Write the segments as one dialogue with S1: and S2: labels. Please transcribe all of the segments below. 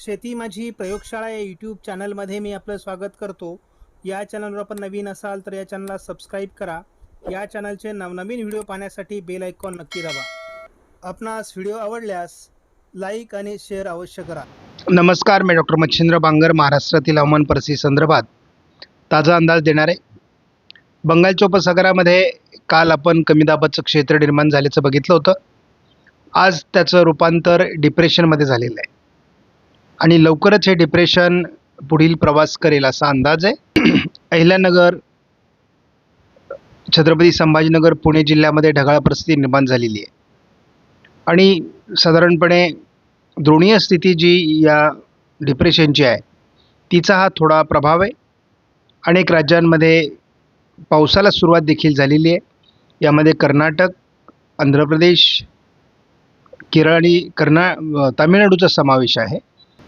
S1: शेती माझी प्रयोगशाळा या यूट्यूब चॅनलमध्ये मी आपलं स्वागत करतो. या चॅनलवर आपण नवीन असाल तर या चॅनलला सबस्क्राईब करा. या चॅनलचे नवनवीन व्हिडिओ पाहण्यासाठी बेल आयकॉन नक्की दाबा. आपणास व्हिडिओ आवडल्यास लाईक आणि शेअर अवश्य करा.
S2: नमस्कार मी डॉक्टर मच्छिंद्र बांगर महाराष्ट्रातील हवामान परिस्थिती संदर्भात ताजा अंदाज देणार. आहे बंगालच्या उपसागरामध्ये काल आपण कमी दाबाचं क्षेत्र निर्माण झाल्याचं बघितलं होतं. आज त्याचं रूपांतर डिप्रेशनमध्ये झालेलं आहे. आणि लवकरच हे डिप्रेशन पुढील प्रवास करेल असा अंदाज आहे. अहिल्यानगर छत्रपती संभाजीनगर पुणे जिल्ह्यामध्ये ढगाळ परिस्थिती निर्माण झालेली आहे. आणि साधारणपणे द्रोणीय स्थिती जी या डिप्रेशनची आहे तिचा हा थोडा प्रभाव आहे. अनेक राज्यांमध्ये पावसाला सुरुवात देखील झालेली आहे. यामध्ये कर्नाटक आंध्र प्रदेश केरळ आणि कर्ना तामिळनाडूचा समावेश आहे.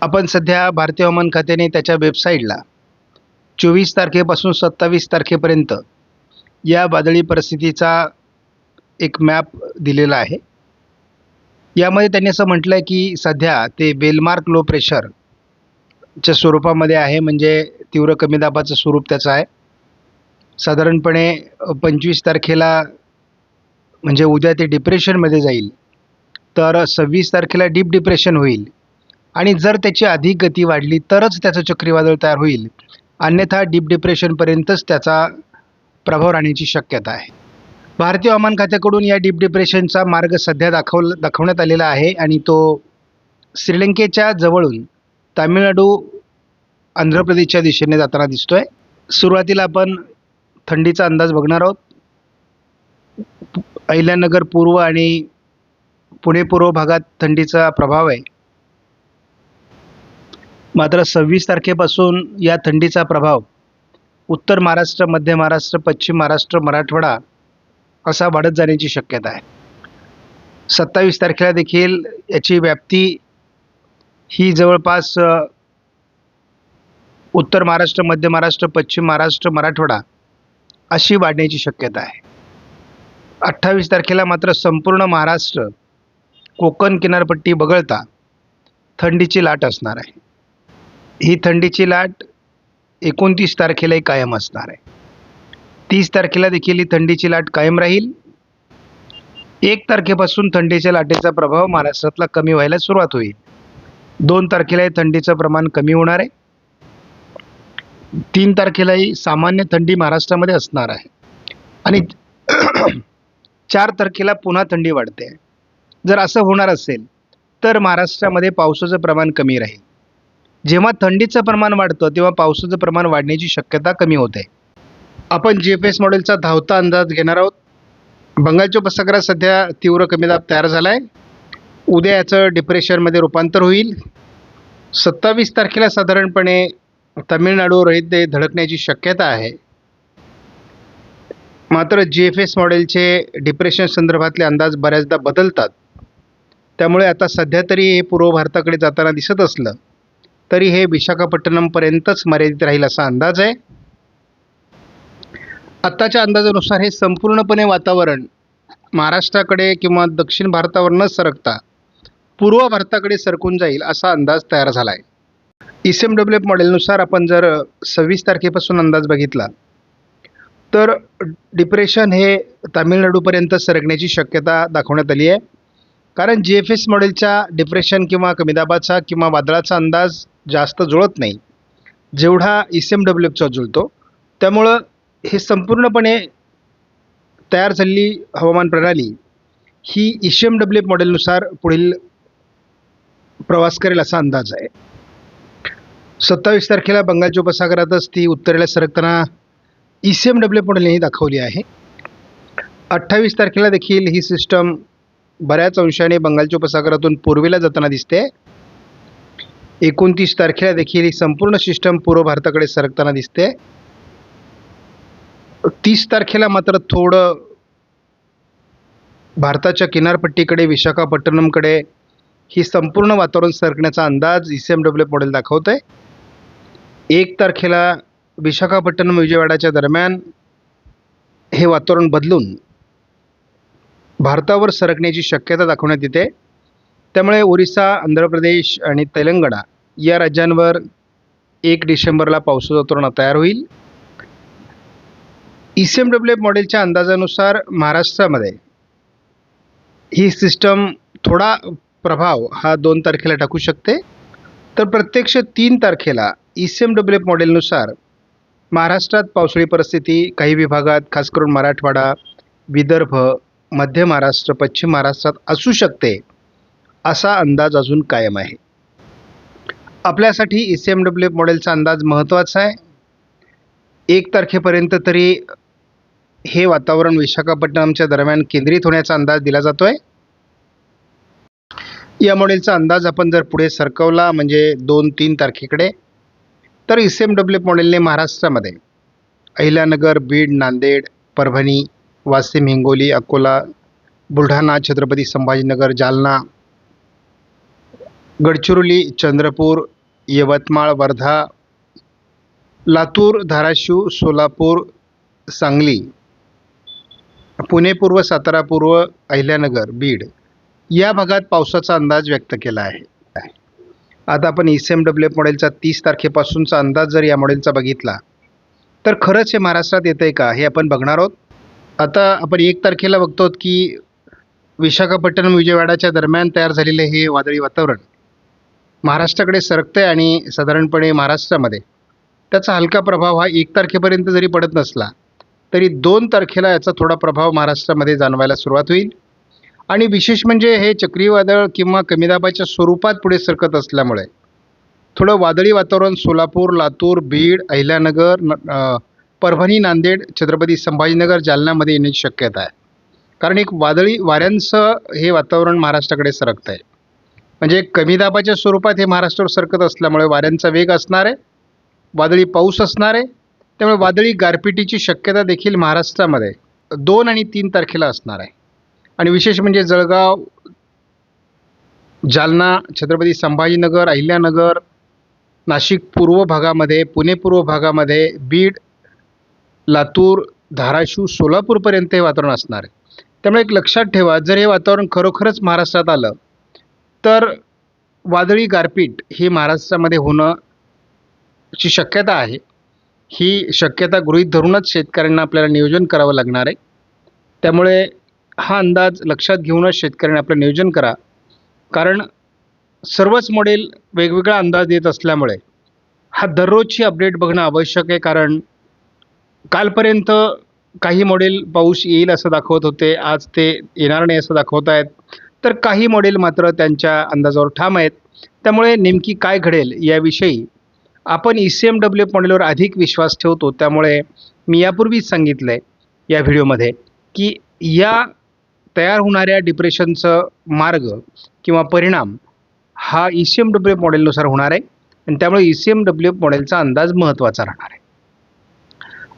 S2: आपण सध्या भारतीय हवामान खात्याने त्याच्या वेबसाईटला चोवीस तारखेपासून सत्तावीस तारखेपर्यंत या वादळी परिस्थितीचा एक मॅप दिलेला आहे. यामध्ये त्यांनी असं म्हटलं आहे की सध्या ते बेलमार्क लो प्रेशर च्या स्वरूपामध्ये आहे म्हणजे तीव्र कमी दाबाचं स्वरूप त्याचं आहे. साधारणपणे पंचवीस तारखेला म्हणजे उद्या ते डिप्रेशनमध्ये जाईल. तर सव्वीस तारखेला डीप डिप्रेशन होईल. आणि जर त्याची अधिक गती वाढली तरच त्याचं चक्रीवादळ तयार होईल. अन्यथा डीप डिप्रेशनपर्यंतच त्याचा प्रभाव राहण्याची शक्यता आहे. भारतीय हवामान खात्याकडून या डीप डिप्रेशनचा मार्ग सध्या दाखव दाखवण्यात आलेला आहे आणि तो श्रीलंकेच्या जवळून तामिळनाडू आंध्र प्रदेशच्या दिशेने जाताना दिसतो आहे सुरुवातीला आपण थंडीचा अंदाज बघणार आहोत. अहिल्यानगर पूर्व आणि पुणे पूर्व भागात थंडीचा प्रभाव आहे. मात्र सव्वीस तारखेपासून या थंडीचा प्रभाव उत्तर महाराष्ट्र मध्य महाराष्ट्र पश्चिम महाराष्ट्र मराठवाडा असा वाढत जाण्याची शक्यता आहे. सत्तावीस तारखेला देखील याची व्याप्ती ही जवळपास उत्तर महाराष्ट्र मध्य महाराष्ट्र पश्चिम महाराष्ट्र मराठवाडा अशी वाढण्याची शक्यता आहे. अठ्ठावीस तारखेला मात्र संपूर्ण महाराष्ट्र कोकण किनारपट्टी वगळता थंडीची लाट असणार आहे. ही थंडीची लाट एकोणतीस तारखेलाही कायम असणार आहे. तीस तारखेला देखील ही थंडीची लाट कायम राहील. एक तारखेपासून थंडीच्या लाटेचा प्रभाव महाराष्ट्रातला कमी व्हायला सुरुवात होईल. दोन तारखेलाही थंडीचं प्रमाण कमी होणार आहे. तीन तारखेलाही सामान्य थंडी महाराष्ट्रामध्ये असणार आहे. आणि चार तारखेला पुन्हा थंडी वाढते. जर असं होणार असेल तर महाराष्ट्रामध्ये पावसाचं प्रमाण कमी राहील. जेव्हा थंडीचं प्रमाण वाढतं तेव्हा पावसाचं प्रमाण वाढण्याची शक्यता कमी होते. आपण जी एफ एस मॉडेलचा धावता अंदाज घेणार आहोत. बंगालच्या उपसागरात सध्या तीव्र कमी दाब तयार झाला आहे उद्या याचं डिप्रेशनमध्ये रूपांतर होईल. सत्तावीस तारखेला साधारणपणे तमिळनाडू रहिते धडकण्याची शक्यता आहे. मात्र जी एफ एस मॉडेलचे डिप्रेशन संदर्भातले अंदाज बऱ्याचदा बदलतात. त्यामुळे आता सध्या तरी हे पूर्व भारताकडे जाताना दिसत असलं तरी हे विशाखापट्टणमपर्यंतच मर्यादित राहील असा अंदाज आहे. आत्ताच्या अंदाजानुसार हे संपूर्णपणे वातावरण महाराष्ट्राकडे किंवा दक्षिण भारतावर न सरकता पूर्व भारताकडे सरकून जाईल असा अंदाज तयार झाला आहे E C M W F मॉडेलनुसार आपण जर सव्वीस तारखेपासून अंदाज बघितला तर डिप्रेशन हे तामिळनाडूपर्यंत सरकण्याची शक्यता दाखवण्यात आली आहे. कारण जी एफ एस मॉडेलच्या डिप्रेशन किंवा कमी दाबाचा किंवा वादळाचा अंदाज जास्त जुळत नाही. जेवढा ई सी एम डब्ल्यू एफचा जुळतो त्यामुळं हे संपूर्णपणे तयार झालेली हवामान प्रणाली ही E C M W F मॉडेलनुसार पुढील प्रवास करेल असा अंदाज आहे. सत्तावीस तारखेला बंगालच्या उपसागरातच ती उत्तरेला सरकताना E C M W F मॉडेलने दाखवली आहे. अठ्ठावीस तारखेला देखील ही सिस्टम बऱ्याच अंशाने बंगालच्या उपसागरातून पूर्वेला जाताना दिसते. एकोणतीस तारखेला देखील ही संपूर्ण सिस्टम पूर्व भारताकडे सरकताना दिसते. तीस तारखेला मात्र थोडं भारताच्या किनारपट्टीकडे विशाखापट्टणमकडे ही संपूर्ण वातावरण सरकण्याचा अंदाज E C M W model दाखवत आहे एक तारखेला विशाखापट्टणम विजयवाडाच्या दरम्यान हे वातावरण बदलून भारतावर सरकण्याची शक्यता दाखवण्यात येते. त्यामुळे ओरिसा आंध्र प्रदेश आणि तेलंगणा या राज्यांवर एक डिसेंबरला पावसाचं वातावरण तयार होईल. E C M W F मॉडेलच्या अंदाजानुसार महाराष्ट्रामध्ये ही सिस्टम थोडा प्रभाव हा दोन तारखेला टाकू शकते. तर प्रत्यक्ष तीन तारखेला E C M W F मॉडेलनुसार महाराष्ट्रात पावसाळी परिस्थिती काही विभागात खास करून मराठवाडा विदर्भ मध्य महाराष्ट्र पश्चिम महाराष्ट्रात असू शकते असा अंदाज अजून कायम आहे. आपल्यासाठी E C M W F मॉडेलचा अंदाज महत्त्वाचा आहे. एक तारखेपर्यंत तरी हे वातावरण विशाखापट्टणमच्या दरम्यान केंद्रित होण्याचा अंदाज दिला जातो आहे या मॉडेलचा अंदाज आपण जर पुढे सरकवला म्हणजे दोन तीन तारखेकडे तर E C M W F मॉडेलने महाराष्ट्रामध्ये अहिल्यानगर बीड नांदेड परभणी वाशिम हिंगोली अकोला बुलढाणा छत्रपती संभाजीनगर जालना गडचिरोली चंद्रपूर यवतमाळ वर्धा लातूर धाराशिव सोलापूर सांगली पुणे पूर्व सातारा पूर्व अहिल्यानगर बीड या भागात पावसाचा अंदाज व्यक्त केला आहे. आता आपण E C M W F मॉडेलचा तीस तारखेपासूनचा अंदाज जर या मॉडेलचा बघितला तर खरंच हे महाराष्ट्रात येतं आहे का हे आपण बघणार आहोत. आता आपण एक तारखेला बघतो की विशाखापट्टणम विजयवाडाच्या दरम्यान तयार झालेले हे वादळी वातावरण महाराष्ट्राकडे सरकतं आहे आणि साधारणपणे महाराष्ट्रामध्ये त्याचा हलका प्रभाव हा एक तारखेपर्यंत जरी पडत नसला तरी दोन तारखेला याचा थोडा प्रभाव महाराष्ट्रामध्ये जाणवायला सुरुवात होईल. आणि विशेष म्हणजे हे चक्रीवादळ किंवा कमी दाबाच्या स्वरूपात पुढे सरकत असल्यामुळे थोडं वादळी वातावरण सोलापूर लातूर बीड अहिल्यानगर न परभणी नांदेड छत्रपती संभाजीनगर जालन्यामध्ये येण्याची शक्यता आहे. कारण एक वादळी वाऱ्यांचं हे वातावरण महाराष्ट्राकडे सरकतं आहे. म्हणजे कमी दाबाच्या स्वरूपात हे महाराष्ट्रावर सरकत असल्यामुळे वाऱ्यांचा वेग असणार आहे वादळी पाऊस असणार आहे त्यामुळे वादळी गारपिटीची शक्यता देखील महाराष्ट्रामध्ये दोन आणि तीन तारखेला असणार आहे. आणि विशेष म्हणजे जळगाव जालना छत्रपती संभाजीनगर अहिल्यानगर नाशिक पूर्व भागामध्ये पुणे पूर्व भागामध्ये बीड लातूर धाराशिव सोलापूरपर्यंत हे वातावरण असणार आहे. त्यामुळे एक लक्षात ठेवा जर हे वातावरण खरोखरच महाराष्ट्रात आलं तर वादळी गारपीट ही महाराष्ट्रामध्ये होणं ची शक्यता आहे. ही शक्यता गृहीत धरूनच शेतकऱ्यांना आपल्याला नियोजन करावं लागणार आहे. त्यामुळे हा अंदाज लक्षात घेऊनच शेतकऱ्यांनी आपलं नियोजन करा. कारण सर्वच मॉडेल वेगवेगळा अंदाज देत असल्यामुळे हा दररोजची अपडेट बघणं आवश्यक आहे. कारण कालपर्यंत काही मॉडेल पाऊस येईल असं दाखवत होते. आज ते येणार नाही असं दाखवत आहेत. तर काही मॉडेल मात्र त्यांच्या अंदाजावर ठाम आहेत. त्यामुळे नेमकी काय घडेल याविषयी आपण ई सी एम डब्ल्यू मॉडेलवर अधिक विश्वास ठेवतो. त्यामुळे मी यापूर्वीच सांगितलं आहे या व्हिडिओमध्ये की या तयार होणाऱ्या डिप्रेशनचं मार्ग किंवा परिणाम हा E C M W model होणार आहे. आणि त्यामुळे ई सी एम डब्ल्यू मॉडेलचा अंदाज महत्त्वाचा राहणार आहे.